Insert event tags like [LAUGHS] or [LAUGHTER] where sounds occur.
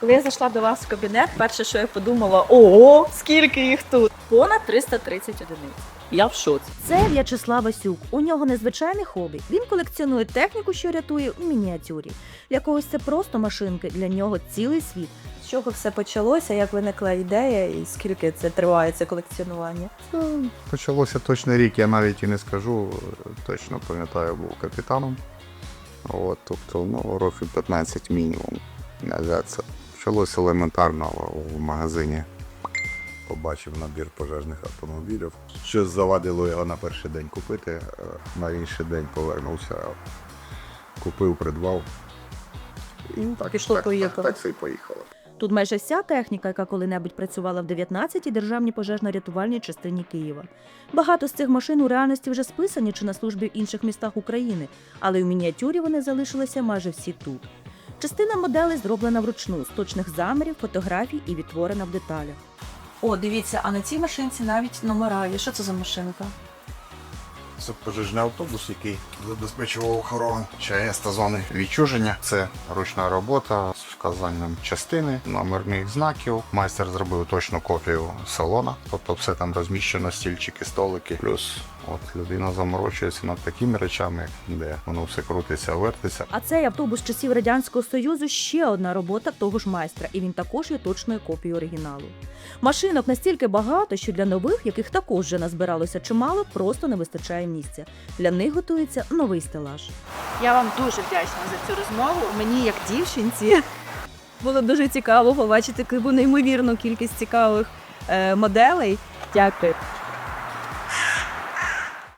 Коли я зайшла до вас в кабінет, перше, що я подумала, ого, скільки їх тут! Понад 330 одиниць. Я в шоці. Це В'ячеслав Васюк. У нього незвичайне хобі. Він колекціонує техніку, що рятує у мініатюрі. Для когось це просто машинки, для нього цілий світ. З чого все почалося, як виникла ідея і скільки це триває це колекціонування? Ну, Почалося точно рік, я навіть і не скажу. Точно пам'ятаю, був капітаном. От, тобто, ну, років 15 мінімум. назад Почалося елементарно в магазині. Побачив набір пожежних автомобілів. Щось завадило його на перший день купити, е, на інший день повернувся, купив, придбав. І так, Пішло, так, поїхало. Так, так це і поїхало. Тут майже вся техніка, яка коли-небудь працювала в 19-й державній пожежно-рятувальній частині Києва. Багато з цих машин у реальності вже списані чи на службі в інших містах України, але у мініатюрі вони залишилися майже всі тут. Частина моделей зроблена вручну з точних замірів, фотографій і відтворена в деталях. О, дивіться, а на цій машинці навіть номера є. Що це за машинка? Це пожежний автобус, який забезпечував охорону ЧАЕС та зони відчуження. Це ручна робота з вказанням частини, номерних знаків. Майстер зробив точну копію салона, тобто все там розміщено, стільчики, столики. Плюс от людина заморочується над такими речами, де воно все крутиться, вертиться. А цей автобус часів радянського союзу ще одна робота того ж майстра, і він також є точною копією оригіналу. Машинок настільки багато, що для нових, яких також вже назбиралося чимало, просто не вистачає місця. Для них готується новий стелаж. Я вам дуже вдячна за цю розмову. Мені, як дівчинці, [LAUGHS] було дуже цікаво побачити таку неймовірну кількість цікавих е, моделей. Дякую.